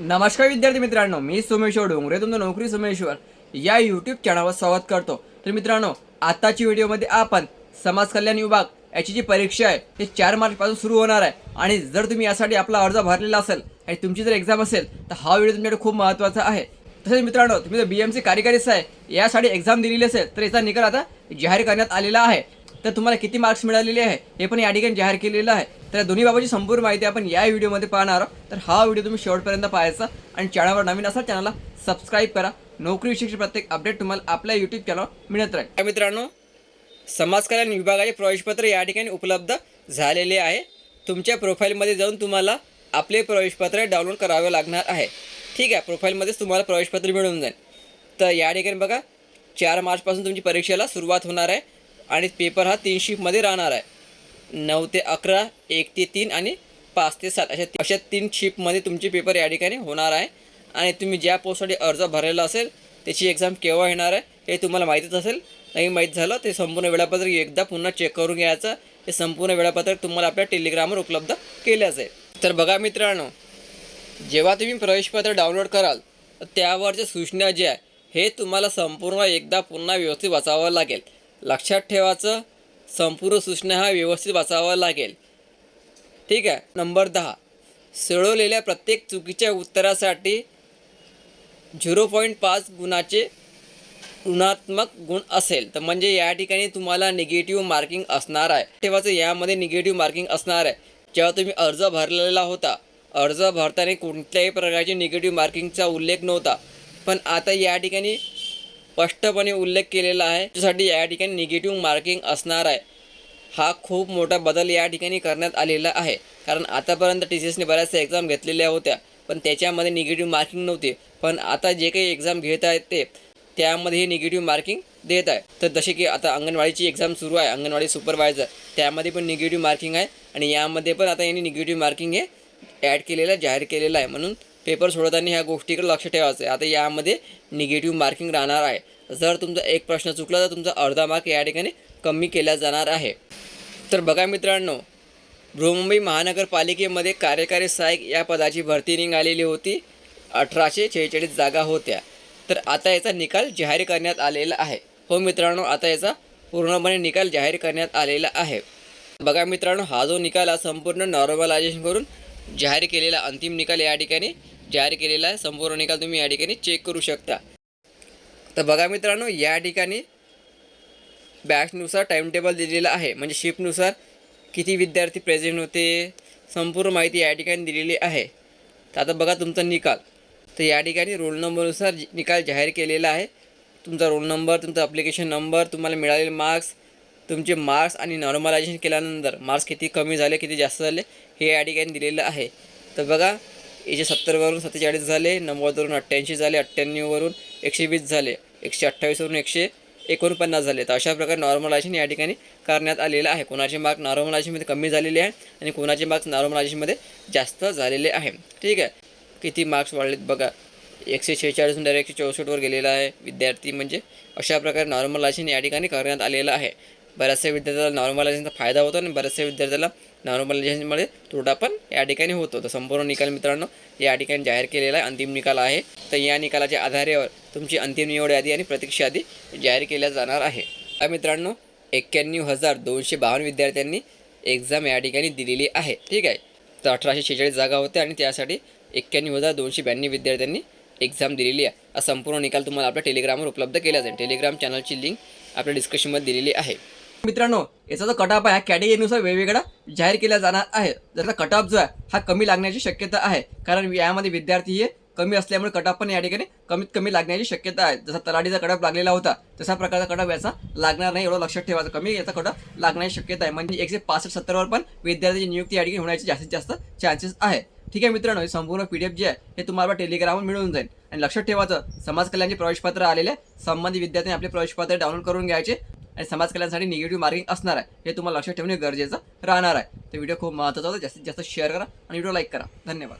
नमस्कार विद्यार्थी मित्रांनो मी सोमेश्वर डोंगरे तुमचं नोकरी सोमेश्वर या यूट्यूब चॅनलवर स्वागत करतो. तर मित्रांनो आत्ताची व्हिडिओमध्ये आपण समाज कल्याण विभाग याची जी परीक्षा आहे ती चार मार्चपासून सुरू होणार आहे. आणि जर तुम्ही यासाठी आपला अर्ज भरलेला असेल आणि तुमची जर एक्झाम असेल तर हा व्हिडिओ तुमच्याकडे खूप महत्त्वाचा आहे. तसेच मित्रांनो तुम्ही जर बी एम सी कार्यकारी आहे यासाठी एक्झाम दिलेली असेल तर याचा निकाल आता जाहीर करण्यात आलेला आहे. तर तुम्हाला किती मार्क्स मिळालेले आहे हे पण या ठिकाणी जाहीर केलेलं आहे. तर या दोन्ही बाबाची संपूर्ण माहिती आपण या व्हिडिओमध्ये पाहणार आहोत. तर हा व्हिडिओ तुम्ही शेवटपर्यंत पाहायचा आणि चॅनलवर नवीन असाल चॅनलला सबस्क्राईब करा. नोकरी विषयीची प्रत्येक अपडेट तुम्हाला आपल्या यूट्यूब चॅनलवर मिळत राहील. मित्रांनो समाज कल्याण विभागाचे प्रवेशपत्र या ठिकाणी उपलब्ध झालेले आहे. तुमच्या प्रोफाईलमध्ये जाऊन तुम्हाला आपले प्रवेशपत्र डाउनलोड करावे लागणार आहे. ठीक आहे प्रोफाईलमध्येच तुम्हाला प्रवेशपत्र मिळून जाईल. तर या ठिकाणी बघा चार मार्चपासून तुमची परीक्षेला सुरुवात होणार आहे. आणि पेपर हा तीन शिफ्टमध्ये राहणार आहे. नऊ ते अकरा एक ते तीन आणि पाच ते सात अशा अशा तीन शिफ्टमध्ये तुमचे पेपर या ठिकाणी होणार आहे. आणि तुम्ही ज्या पोस्टसाठी अर्ज भरलेला असेल त्याची एक्झाम केव्हा येणार आहे हे तुम्हाला माहीतच असेल. नाही माहीत झालं ते संपूर्ण वेळापत्रक एकदा पुन्हा चेक करून घ्यायचं. हे संपूर्ण वेळापत्रक तुम्हाला आपल्या टेलिग्रामवर उपलब्ध केलं आहे. तर बघा मित्रांनो जेव्हा तुम्ही प्रवेशपत्र डाउनलोड कराल तर त्यावरच्या सूचना ज्या आहे हे तुम्हाला संपूर्ण एकदा पुन्हा व्यवस्थित वाचावं लागेल. लक्षात ठेवायचं संपूर्ण सूचना हा व्यवस्थित वाचावा लागेल. ठीक आहे? नंबर दहा. सोडवलेल्या प्रत्येक चुकीच्या उत्तरासाठी झिरो पॉईंट पाच गुणाचे ऋणात्मक गुण असेल. तर म्हणजे या ठिकाणी तुम्हाला निगेटिव्ह मार्किंग असणार आहे. ठेवायचं यामध्ये निगेटिव्ह मार्किंग असणार आहे. जेव्हा तुम्ही अर्ज भरलेला होता अर्ज भरताना कोणत्याही प्रकारची निगेटिव्ह मार्किंगचा उल्लेख नव्हता. पण आता या ठिकाणी स्पष्टपणे उल्लेख केलेला आहे. त्यासाठी या ठिकाणी निगेटिव्ह मार्किंग असणार आहे. हा खूप मोठा बदल या ठिकाणी करण्यात आलेला आहे. कारण आतापर्यंत टी सी एसने बऱ्याचशा एक्झाम घेतलेल्या होत्या. पण त्याच्यामध्ये निगेटिव्ह मार्किंग नव्हती. पण आता जे काही एक्झाम घेत आहेत ते त्यामध्ये हे निगेटिव्ह मार्किंग देत आहे. तर जसे की आता अंगणवाडीची एक्झाम सुरू आहे. अंगणवाडी सुपरवायझर त्यामध्ये पण निगेटिव्ह मार्किंग आहे. आणि यामध्ये पण आता यांनी निगेटिव्ह मार्किंग हे ॲड केलेलं आहे जाहीर केलेलं आहे. म्हणून पेपर सोडवताना ह्या गोष्टीकडे लक्ष ठेवायचं आहे. आता यामध्ये निगेटिव्ह मार्किंग राहणार आहे. जर तुमचा एक प्रश्न चुकला तर तुमचा अर्धा मार्क या ठिकाणी कमी केला जाणार आहे. तर बघा मित्रांनो बृहमुंबई महानगरपालिकेमध्ये कार्यकारी सहाय्यक या पदाची भरती निघालेली होती. अठराशे शेहेचाळीस जागा होत्या. तर आता याचा निकाल जाहीर करण्यात आलेला आहे. हो मित्रांनो आता याचा पूर्णपणे निकाल जाहीर करण्यात आलेला आहे. बघा मित्रांनो हा जो निकाल हा संपूर्ण नॉर्मलायझेशन करून जाहीर केलेला अंतिम निकाल या ठिकाणी जाहीर केलेला आहे. संपूर्ण निकाल तुम्ही या ठिकाणी चेक करू शकता. तर बघा मित्रांनो या ठिकाणी बॅचनुसार टाईमटेबल दिलेला आहे. म्हणजे शिफ्टनुसार किती विद्यार्थी प्रेझेंट होते संपूर्ण माहिती या ठिकाणी दिलेली आहे. तर आता बघा तुमचा निकाल. तर या ठिकाणी रोल नंबरनुसार निकाल जाहीर केलेला आहे. तुमचा रोल नंबर तुमचा अप्लिकेशन नंबर तुम्हाला मिळालेले मार्क्स तुमचे मार्क्स आणि नॉर्मलायझेशन केल्यानंतर मार्क्स किती कमी झाले किती जास्त झाले हे या ठिकाणी दिलेलं आहे. तर बघा एकशे सत्तरवरून सत्तेचाळीस झाले नव्वदवरून अठ्ठ्याऐंशी झाले अठ्ठ्याण्णववरून एकशे वीस झाले एकशे अठ्ठावीसवरून एकशे एकोणपन्नास झाले. तर अशा प्रकारे नॉर्मलायझेशन या ठिकाणी करण्यात आलेलं आहे कोणाचे मार्क नॉर्मलायझेशनमध्ये कमी झालेले आहे आणि कोणाचे मार्क्स नॉर्मलायझेशनमध्ये जास्त झालेले आहे. ठीक आहे. किती मार्क्स वाढलेत बघा. एकशे शेहेचाळीसून डायरेक्ट एकशे चौसष्टवर गेलेला आहे विद्यार्थी. म्हणजे अशा प्रकारे नॉर्मलायझेशन या ठिकाणी करण्यात आलेलं आहे. बऱ्याचशा विद्यार्थ्याला नॉर्मलायझेशनचा फायदा होतो आणि बऱ्याचशा विद्यार्थ्याला नॉर्मलायझेशनमध्ये तोटा पण या ठिकाणी होतो. तर संपूर्ण निकाल मित्रांनो या ठिकाणी जाहीर केलेला आहे अंतिम निकाल आहे. तर या निकालाच्या आधारेवर तुमची अंतिम निवड यादी आणि प्रतीक्षा यादी जाहीर केल्या जाणार आहे. तर मित्रांनो एक्क्याण्णव हजार दोनशे बावन्न विद्यार्थ्यांनी एक्झाम या ठिकाणी दिलेली आहे. ठीक आहे? तर अठराशे शेहेचाळीस जागा होत्या आणि त्यासाठी एक्क्याण्णव हजार दोनशे ब्याण्णव विद्यार्थ्यांनी एक्झाम दिलेली आहे. हा संपूर्ण निकाल तुम्हाला आपल्या टेलिग्रामवर उपलब्ध केला जाईल. टेलिग्राम चॅनलची लिंक आपल्या डिस्क्रिप्शनमध्ये दिलेली आहे. मित्रांनो याचा जो कट ऑफ आहे कॅटेगरीनुसार वेगवेगळा जाहीर केला जाणार आहे. जर कट ऑफ जो आहे हा कमी लागण्याची शक्यता आहे. कारण यामध्ये विद्यार्थी हे कमी असल्यामुळे कट ऑफ पण या ठिकाणी कमीत कमी लागण्याची शक्यता आहे. जसा तलाडीचा कट ऑफ लागलेला होता तसा प्रकारचा कट ऑफ याचा लागणार नाही एवढं लक्षात ठेवायचं. कमी याचा कट ऑफ लागण्याची शक्यता आहे. म्हणजे एकशे पासष्ट सत्तरवर पण विद्यार्थ्याची नियुक्ती या ठिकाणी होण्याचे जास्तीत जास्त चान्सेस आहे. ठीक आहे मित्रांनो हे संपूर्ण पी डी एफ जे आहे हे तुम्हाला टेलिग्रामवर मिळून जाईल. आणि लक्षात ठेवायचं समाज कल्याणचे प्रवेशपत्र आलेले संबंधित विद्यार्थ्यांनी आपले प्रवेशपत्र डाउनलोड करून घ्यायचे. आणि समाज कल्याणासाठी निगेटिव्ह मार्किंग असणार आहे. हे तुम्हाला लक्षात ठेवणे गरजेचं राहणार आहे. तर व्हिडिओ खूप महत्त्वाचा होता. जास्तीत जास्त शेअर करा आणि व्हिडिओ लाईक करा. धन्यवाद.